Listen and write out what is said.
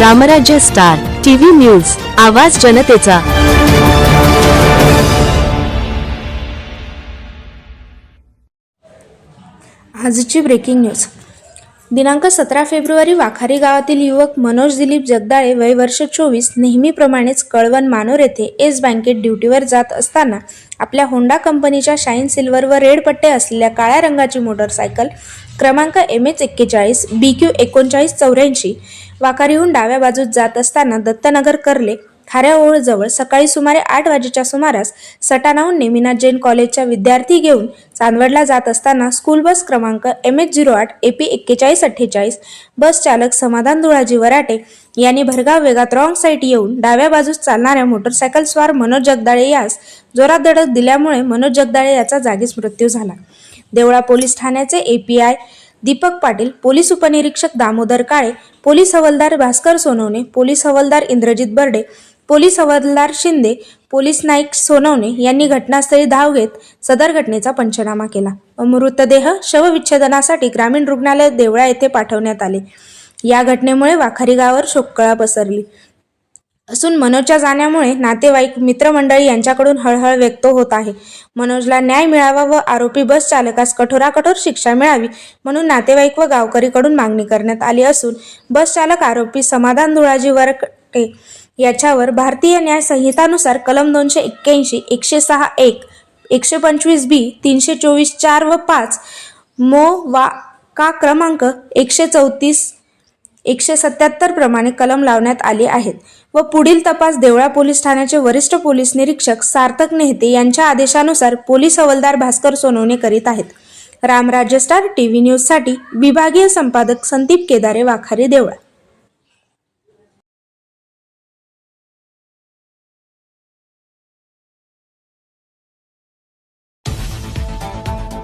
रामराज्य star TV news आवाज जनतेचा. आजची ब्रेकिंग न्यूज. दिनांक सतरा फेब्रुवारी वाखारी गावातील युवक मनोज दिलीप जगदाळे वय वर्ष चोवीस नेहमीप्रमाणेच कळवण मानोर येथे एस बँकेत ड्युटीवर जात असताना आपल्या होंडा कंपनीच्या शाईन सिल्वर व रेड पट्टे असलेल्या काळ्या रंगाची मोटरसायकल क्रमांक एम एच एक्केचाळीस बी क्यू एकोणचाळीस चौऱ्याऐंशी वाखारीहून डाव्या बाजूत जात असताना दत्तनगर कर्ले खाऱ्या ओळजवळ सकाळी सुमारे आठ वाजेच्या सुमारास सटाणाहून मीना जैन कॉलेजच्या विद्यार्थी घेऊन चांदवडला जात असताना स्कूल बस क्रमांक एम एच झिरो आठ ए पी एक्केचाळीस अठ्ठेचाळीस बस चालक समाधान धुळाजी वराटे यांनी भरगाव वेगात रॉंग साईट येऊन डाव्या बाजूस चालणाऱ्या मोटरसायकल स्वार मनोज जगदाळे यास जोरात धडक दिल्यामुळे मनोज जगदाळे याचा जागीच मृत्यू झाला. देवळा पोलीस ठाण्याचे एपीआय दीपक पाटील पोलीस उपनिरीक्षक दामोदर काळे पोलीस हवालदार भास्कर सोनवणे पोलीस हवालदार इंद्रजित बर्डे पोलीस हवालदार शिंदे पोलीस नाईक सोनवणे यांनी घटनास्थळी धाव घेत सदर घटनेचा पंचनामा केला. व मृतदेह शवविच्छेदनासाठी ग्रामीण रुग्णालय देवळा येथे पाठवण्यात आले. या घटनेमुळे वाखारी गावावर शोककळा पसरली. असून मनोजच्या जाण्यामुळे नातेवाईक मित्रमंडळी यांच्याकडून हळहळ व्यक्त होत आहे. मनोजला न्याय मिळावा व आरोपी बस चालकास कठोराकठोर शिक्षा मिळावी म्हणून नातेवाईक व गावकरीकडून मागणी करण्यात आली असून बस चालक आरोपी समाधान धुळाजी वरकटे याच्यावर भारतीय न्याय संहितानुसार कलम दोनशे एक्क्याऐंशी एकशे सहा एक एकशे पंचवीस बी तीनशे चोवीस चार व पाच मो वा का क्रमांक एकशे चौतीस एकशे सत्याहत्तर प्रमाणे कलम लावण्यात आले आहेत व पुढील तपास देवळा पोलीस ठाण्याचे वरिष्ठ पोलीस निरीक्षक सार्थक नेहते यांच्या आदेशानुसार पोलीस हवालदार भास्कर सोनवणे करीत आहेत. रामराज्य स्टार टी व्ही न्यूजसाठी विभागीय संपादक Sandeep Kedare Wakhari Deola.